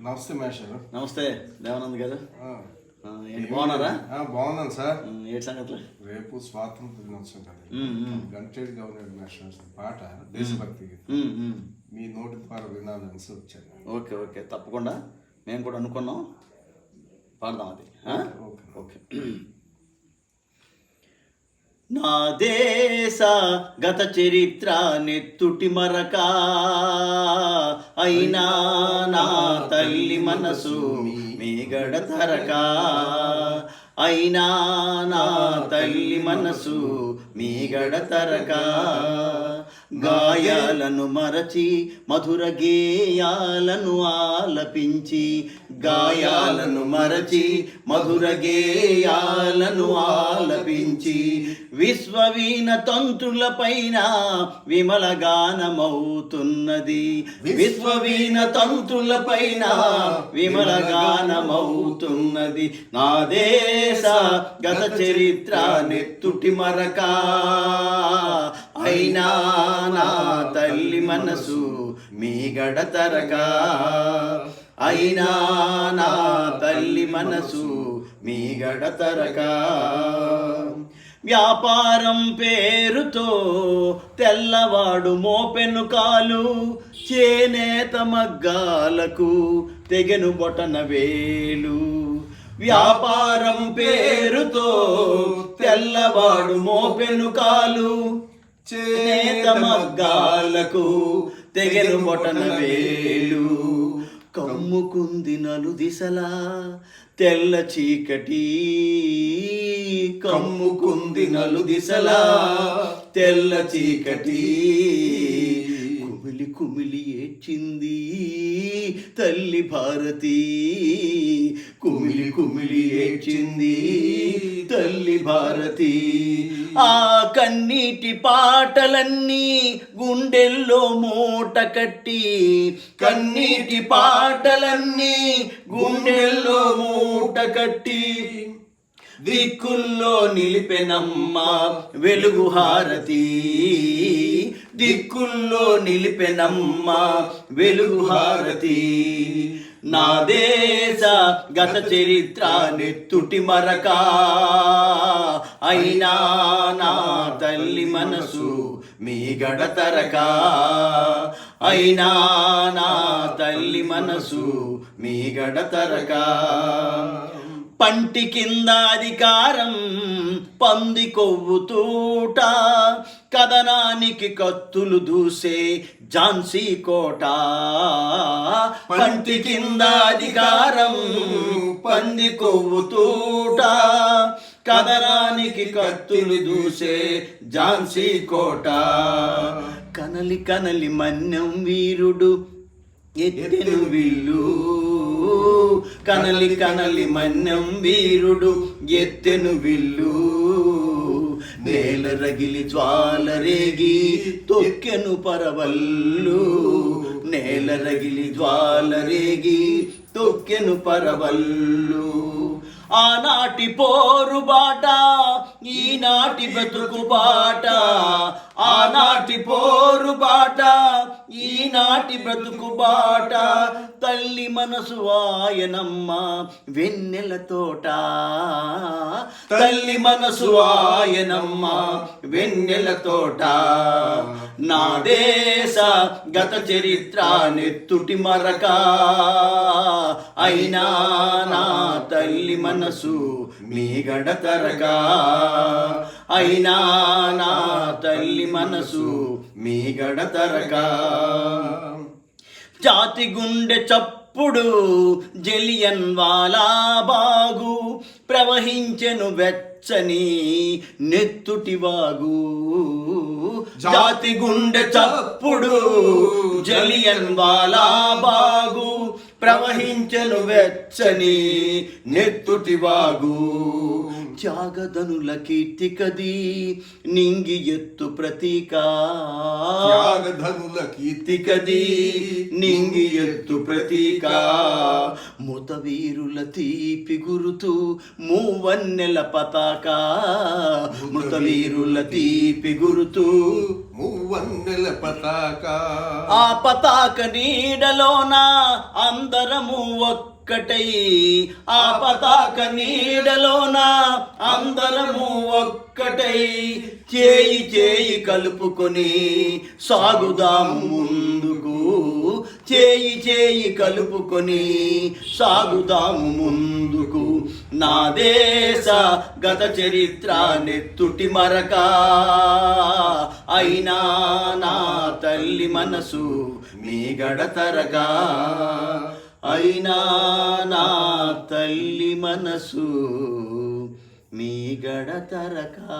నమస్తే మేషర్ నమస్తే దేవానంద్ గారు. బాగున్నారా? బాగున్నాను సార్. ఏంటి సంగతులు? రేపు స్వాతంత్ర దినోత్సవం కదా గంటేడ్ గవర్నమెంట్ నేషనల్స్ పాట దేశభక్తి. మీ నోటి ద్వారా వినాలని వచ్చాను ఓకే ఓకే. తప్పకుండా. మేము కూడా అనుకున్నాం. పాడదాం అది? ఓకే. ఓకే. నా దేశ గత చరిత్ర నెత్తుటి మరక. అయినా నా తల్లి మనసు మేగడ తరక అయినా నా తల్లి మనసు మేగడ గడతరక గాయాలను మరచి మధుర గేయాలను ఆలపించి గాయాలను మరచి మధుర గేయాలను ఆలపించి విశ్వవీణ తంతుల పైన విమల గానమవుతున్నది. విశ్వవీణ తంతుల పైన విమల గానమవుతున్నది. నా దేశ గత చరిత్ర నెత్తుటి మరక. అయినా నా తల్లి మనసు మీ గడతరగా అయినా నా తల్లి మనసు మీ గడతరగా వ్యాపారం పేరుతో తెల్లవాడు మోపెనుకాలు చేనేత మగ్గాలకు తెగెను బొటన వేలు. వ్యాపారం పేరుతో తెల్లవాడు మోపెనుకాలు చేనేత మగ్గాలకు తెగెను బొటన వేలు. కమ్ముకుంది నలు దిశలా తెల్ల చీకటి. కమ్ముకుంది నలు దిశలా తెల్ల చీకటి. కుమిలి కుమిలి ఏడ్చింది తల్లి భారతి. కుమిలి కుమిలి ఏడ్చింది తల్లి భారతి. ఆ కన్నీటి పాటలన్నీ గుండెల్లో మూట కట్టి కన్నీటి పాటలన్నీ గుండెల్లో మూట కట్టి దిక్కుల్లో నిలిపెనమ్మ వెలుగు హారతి. దిక్కుల్లో నిలిపెనమ్మ వెలుగు హారతి. నా దేశ గత చరిత్ర నెత్తుటి మరక. అయినా నా తల్లి మనసు మీ గడతరక అయినా నా తల్లి మనసు మీ గడతరక పంటి కింద అధికారం పంది కొవ్వుతూట కథనానికి కత్తులు దూసే ఝాన్సీ కోట. పంటి కింద అధికారం పంది కొవ్వుతూట కదరానికి కథనానికి కత్తులు దూసే ఝాన్సీ కోట. కనలి కనలి మన్యం వీరుడు ఎత్తెను విల్లు కనలి కనలి మన్యం వీరుడు ఎత్తెను విల్లు. నేల రగిలి జ్వాల రేగి తొక్కెను పరవల్లు నేల రగిలి జ్వాల రేగి తొక్కెను పరవల్లు ఆనాటి పోరు బాట ఈనాటి బ్రతుకు బాట ఆనాటి పోరు బాట. ఈనాటి బ్రతుకు బాట తల్లి మనసు ఆయనమ్మ వెన్నెల తోట. తల్లి మనసు ఆయనమ్మ వెన్నెల తోట. నా దేశ గత చరిత్ర నెత్తుటి మరక. అయినా నా తల్లి మనసు మీ గడతరగా అయినా నా తల్లి మనసు మీ గడతరక జాతి గుండె చప్పుడు జలియన్ వాలా బాగు. ప్రవహించెను వెచ్చని నెత్తుటి వాగు. జాతి గుండె చప్పుడు జలియన్ వాలా బాగు. ప్రవహించెను వెచ్చని నెత్తుటి వాగు. త్యాగదనుల కీర్తికది నింగి ఎత్తు ప్రతీక. త్యాగధనుల కీర్తికది నింగి ఎత్తు ప్రతీక. ముత వీరుల తీపి గురుతు మూవన్నెల పతాక. మృత వీరుల తీపి గురుతు మూవన్నెల పతాక. ఆ పతాక నీడలోన అందరము ఒక్కటై. ఆ పతాక నీడలోన అందరము ఒక్కటై. చేయి చేయి కలుపుకొని సాగుదాము ముందుకు. చేయి చేయి కలుపుకొని సాగుదాము ముందుకు. నా దేశ గత చరిత్ర నెత్తుటి మరక. అయినా నా తల్లి మనసు మీ గడతరగా అయినా నా తల్లి మనసు మీ గడతరకా